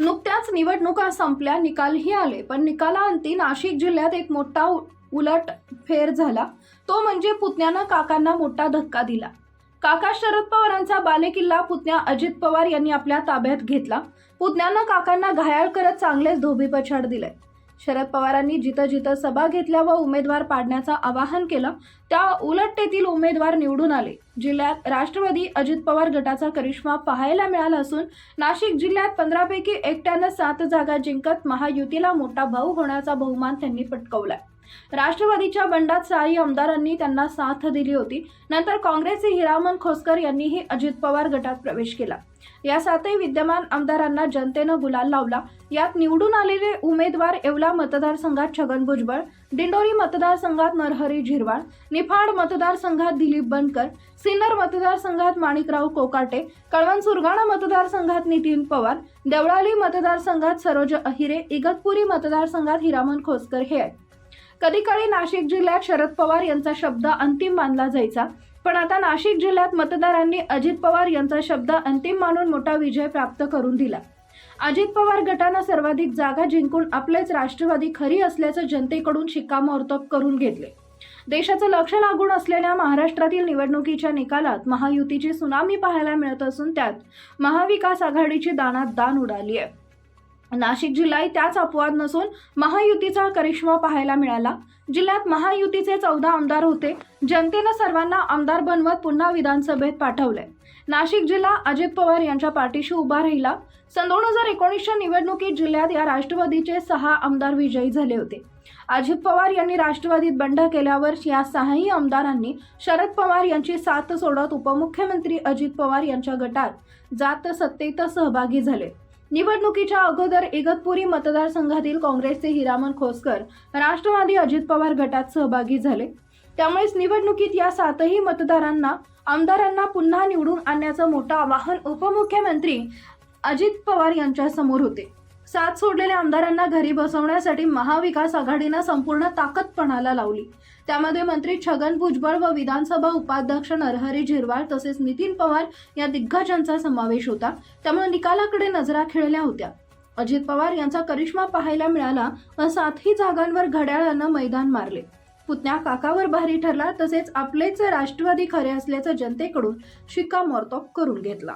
नुकत्याच निवडणुका संपल्या निकालही आले. पण निकालाअंती नाशिक जिल्ह्यात एक मोठा उलट फेर झाला. तो म्हणजे पुतण्यानं काकांना मोठा धक्का दिला. काका शरद पवारांचा बालेकिल्ला पुतण्या अजित पवार यांनी आपल्या ताब्यात घेतला. पुतण्यानं काकांना घायाळ करत चांगलेच धोबीपछाड दिले. शरद पवारांनी जिथं जिथं सभा घेतल्या व उमेदवार पाडण्याचं आवाहन केलं त्या उलटतेतील उमेदवार निवडून आले. जिल्ह्यात राष्ट्रवादी अजित पवार गटाचा करिश्मा पाहायला मिळाला असून नाशिक जिल्ह्यात पंधरापैकी एकट्यानं सात जागा जिंकत महायुतीला मोठा भाऊ होण्याचा बहुमान त्यांनी पटकवलाय. राष्ट्रवादीच्या बंडात साई आमदारांनी त्यांना साथ दिली होती. नंतर काँग्रेसचे हिरामन खोसकर यांनीही अजित पवार गटात प्रवेश केला. या सातही विद्यमान आमदारांना जनतेनं गुलाल लावला. यात निवडून आलेले उमेदवार येवला मतदारसंघात छगन भुजबळ दिंडोरी मतदारसंघात नरहरी झिरवाळ निफाड मतदारसंघात दिलीप बनकर सिन्नर मतदारसंघात माणिकराव कोकाटे कळवण सुरगाणा मतदारसंघात नितीन पवार देवळाली मतदारसंघात सरोज अहिरे इगतपुरी मतदारसंघात हिरामन खोसकर हे आहेत. कधी काळी नाशिक जिल्ह्यात शरद पवार यांचा शब्द अंतिम मानला जायचा पण आता नाशिक जिल्ह्यात मतदारांनी अजित पवार यांचा शब्द अंतिम मानून मोठा विजय प्राप्त करून दिला. अजित पवार गटानं सर्वाधिक जागा जिंकून आपलेच राष्ट्रवादी खरी असल्याचं जनतेकडून शिक्कामोर्तब करून घेतले. देशाचं लक्ष लागून असलेल्या महाराष्ट्रातील निवडणुकीच्या निकालात महायुतीची सुनामी पाहायला मिळत असून त्यात महाविकास आघाडीची दानात दान उडाली आहे. नाशिक जिल्हाही त्याच अपवाद नसून महायुतीचा करिश्मा पाहायला मिळाला. जिल्ह्यात महायुतीचे चौदा आमदार होते. जनतेनं सर्वांना आमदार बनवत पुन्हा विधानसभेत पाठवले नाशिक जिल्हा अजित पवार यांच्या पाठीशी उभा राहिला. सन दोन हजार एकोणीसच्या निवडणुकीत जिल्ह्यात या राष्ट्रवादीचे सहा आमदार विजयी झाले होते. अजित पवार यांनी राष्ट्रवादीत बंड केल्यावर या सहाही आमदारांनी शरद पवार यांची साथ सोडत उपमुख्यमंत्री अजित पवार यांच्या गटात जात सत्तेत सहभागी झाले. निवडणुकीच्या अगोदर इगतपुरी मतदारसंघातील काँग्रेसचे हिरामन खोसकर राष्ट्रवादी अजित पवार गटात सहभागी झाले. त्यामुळेच निवडणुकीत या सातही मतदारांना आमदारांना पुन्हा निवडून आणण्याचं मोठं आवाहन उपमुख्यमंत्री अजित पवार यांच्या समोर होते. साथ सोडलेल्या आमदारांना घरी बसवण्यासाठी महाविकास आघाडीनं संपूर्ण ताकदपणाला लावली. त्यामध्ये मंत्री छगन भुजबळ व विधानसभा उपाध्यक्ष नरहरी झिरवाळ तसेच नितीन पवार या दिग्गजांचा समावेश होता. त्यामुळे निकालाकडे नजरा खेळल्या होत्या. अजित पवार यांचा करिश्मा पाहायला मिळाला व सातही जागांवर घड्याळानं मैदान मारले. पुतण्या काकावर भारी ठरला तसेच आपलेच राष्ट्रवादी खरे असल्याचं जनतेकडून शिक्कामोर्तब करून घेतला.